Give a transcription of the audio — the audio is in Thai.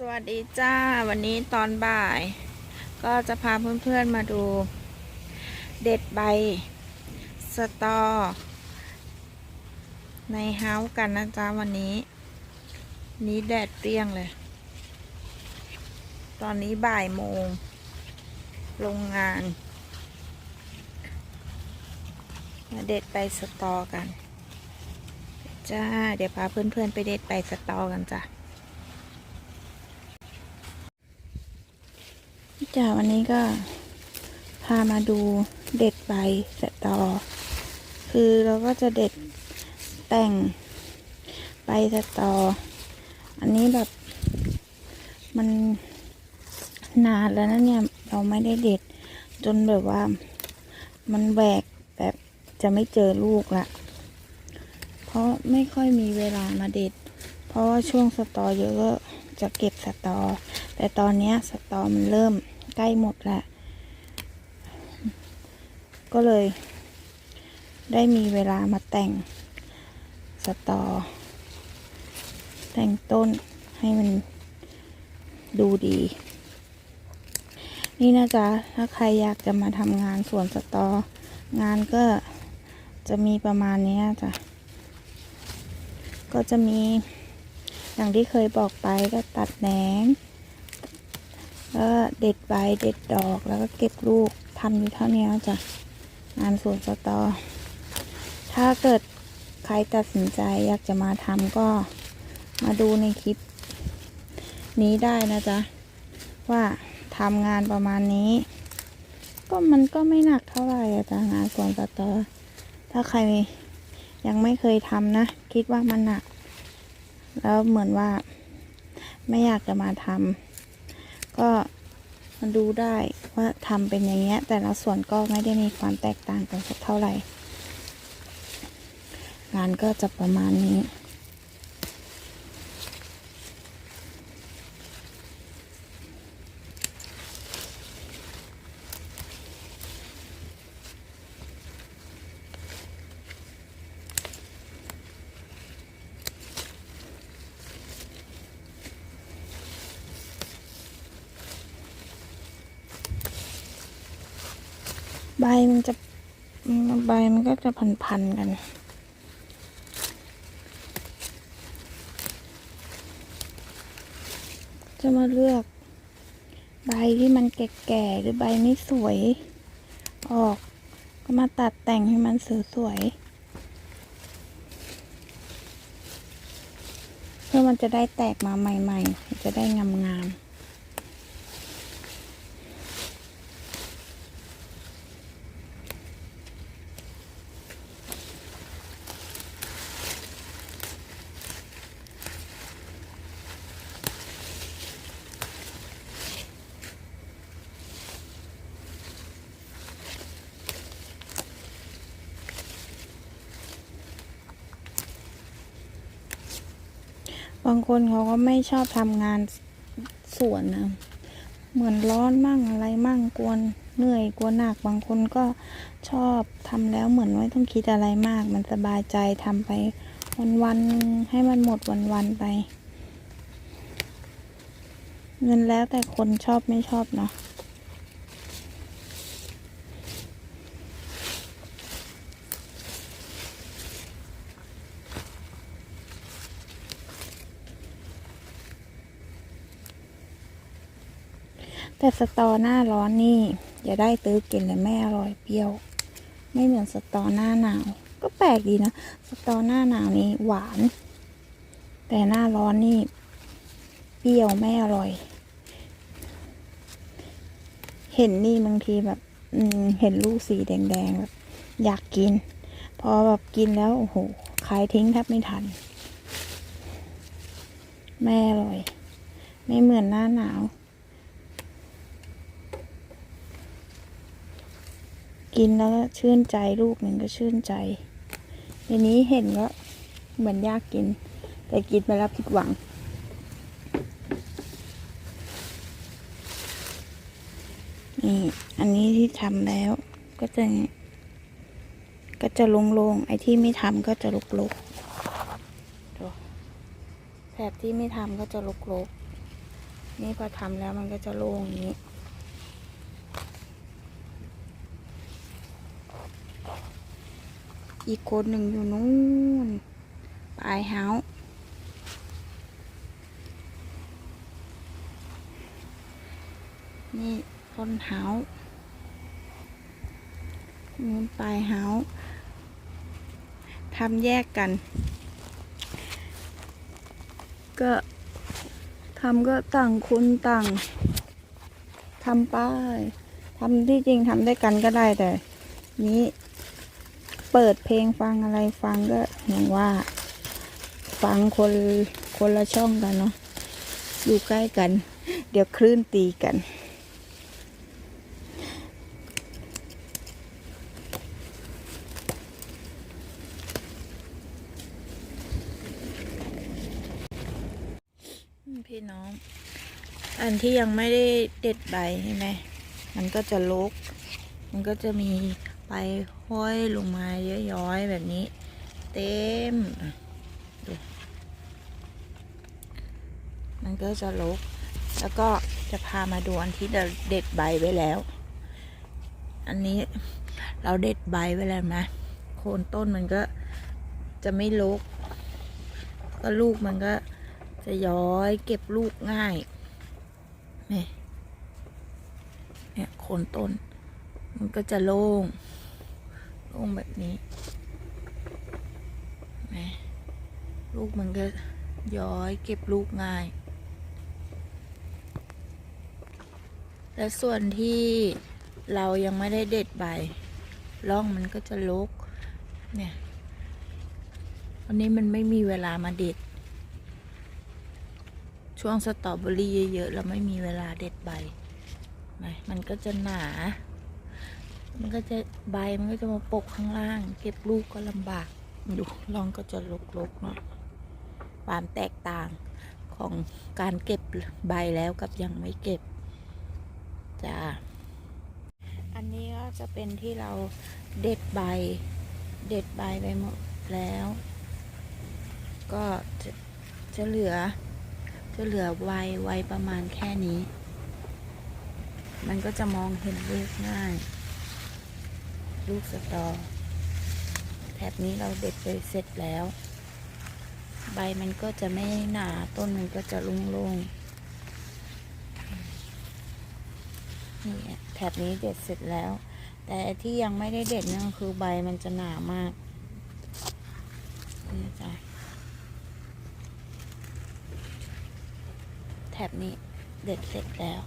สวัสดีจ้า วันนี้ตอนบ่าย ก็จะพาเพื่อนๆมาดู เด็ดใบ สตอ ในเฮาส์กันนะจ๊ะวันนี้ นี้แดดเปรี้ยงเลย ตอนนี้บ่ายโมง โรงงานมาเด็ดใบสตอกัน จ้า เดี๋ยวพาเพื่อนๆไปเด็ดใบสตอกันจ้ะ จ้าวันนี้ก็พามาดูเด็ดใบสตอ คือเราก็จะเด็ดแต่งใบสตอ อันนี้แบบมันนานแล้วนะเนี่ยเราไม่ได้เด็ดจนแบบว่ามันแหวกแบบจะไม่เจอลูกละเพราะไม่ค่อยมีเวลามาเด็ด เพราะว่าช่วงสตอเยอะก็ จะเก็บสตอ แต่ตอนนี้สตอมันเริ่มใกล้หมดล้วก็เลย ได้มีเวลามาแต่งสตอ แต่งต้นให้มันดูดี นี่นะจ๊ะ ถ้าใครอยากจะมาทำงานสวนสตอ งานก็จะมีประมาณนี้จ้ะ ก็จะมี อย่างที่เคยบอกไปก็ตัดแหนงก็เด็ดใบเด็ดดอกแล้วก็เก็บลูกทำอยู่เท่านี้จ้ะงานสวนสตอ ถ้าเกิดใครตัดสินใจอยากจะมาทำก็มาดูในคลิป นี้ได้นะจ๊ะ ว่าทำงานประมาณนี้ ก็มันก็ไม่หนักเท่าไหร่อะจ้ะงานสวนสตอ ถ้าใครยังไม่เคยทำนะ คิดว่ามันหนัก แล้วเหมือนว่าไม่อยากจะมาทำก็มันดูได้ว่าทำเป็นอย่างเงี้ย แต่ละส่วนก็ไม่ได้มีความแตกต่างกันสักเท่าไหร่งานก็จะประมาณนี้ ใบมันจะใบมันก็จะพันๆกัน จะมาเลือก ใบที่มันแก่ๆหรือใบไม่สวย ออก ก็มาตัดแต่งให้มันสวยๆเพื่อมันจะได้แตกมาใหม่ ๆ จะได้งามๆ บางคนเขาก็ไม่ชอบทำงานสวนนะเหมือนร้อนมั่งอะไรมั่งกวนเหนื่อยกวนหนักบางคนก็ชอบทำแล้วเหมือนไม่ต้องคิดอะไรมาก มันสบายใจทำไปวันๆให้มันหมดวันๆไปเงินแล้วแต่คนชอบไม่ชอบเนาะ แต่สตอหน้าร้อนนี่อย่าได้ตื้อกินเลยไม่อร่อยเปรี้ยว ไม่เหมือนสตอหน้าหนาว ก็แปลกดีนะ สตอหน้าหนาวนี่หวาน แต่หน้าร้อนนี่ เปรี้ยวไม่อร่อย เห็นนี่บางทีแบบ อืม เห็นลูกสีแดงๆแบบอยากกิน พอแบบกินแล้วโอ้โหขายทิ้งแทบไม่ทัน ไม่อร่อย ไม่เหมือนหน้าหนาว กินแล้วชื่นใจลูกหนึ่งก็ชื่นใจทีนี้เห็นก็เหมือนยากกิน แต่กินไปแล้วผิดหวัง นี่ อันนี้ที่ทำแล้วก็จะ ก็จะโล่งๆไอ้ที่ไม่ทำก็จะลุกๆดูแถบที่ไม่ทำก็จะลุกๆนี่พอทำแล้วมันก็จะโล่งอย่างนี้ อีกคนหนึ่งอยู่นู้นปลายเฮานี่ต้นเฮานู้นปลายเฮาทำแยกกัน ก็ทำก็ต่างคนต่างทำป้ายทำที่จริงทำได้กันก็ได้แต่นี้ เปิดเพลงฟังอะไรฟังก็อย่างว่า ฟังคนคนละช่องกันเนาะอยู่ใกล้กัน เดี๋ยวคลื่นตีกัน พี่น้อง อันที่ยังไม่ได้เด็ดใบใช่ไหม มันก็จะลก มันก็จะมี ห้อยลงมาเย้อยๆแบบนี้ เต็มดูมันก็จะลกแล้วก็จะพามาดูอันที่เด็ดใบไว้แล้ว อันนี้เราเด็ดใบไว้แล้วนะโคนต้นมันก็จะไม่ลกก็ลูกมันก็จะย้อยเก็บลูกง่ายนี่เนี่ยโคนต้น มันก็จะโล่ง โล่งแบบนี้นี่ลูกมันก็ย้อยเก็บลูกง่าย และส่วนที่เรายังไม่ได้เด็ดใบร่องมันก็จะลกเนี่ยวันนี้มันไม่มีเวลามาเด็ด ช่วงสตรอเบอรี่เยอะๆแล้วไม่มีเวลาเด็ดใบไหมมันก็จะหนา มันก็จะใบมันก็จะมาปกข้างล่าง เก็บลูกก็ลำบากดูลองก็จะลกๆหน่อยความแตกต่างของการเก็บใบแล้วกับยังไม่เก็บจ้าอันนี้ก็จะเป็นที่เราเด็ดใบ เด็ดใบไปหมดแล้ว ก็จะจะเหลือ จะเหลือใบใบประมาณแค่นี้ มันก็จะมองเห็นลูกง่าย ลูกสตอ แถบนี้เราเด็ดไปเสร็จแล้ว ใบมันก็จะไม่หนาต้นมันก็จะโล่งๆนี่แถบนี้เด็ดเสร็จแล้ว แต่ที่ยังไม่ได้เด็ดนั่นคือใบมันจะหนามากนี่จ้ะแถบนี้เด็ดเสร็จแล้ว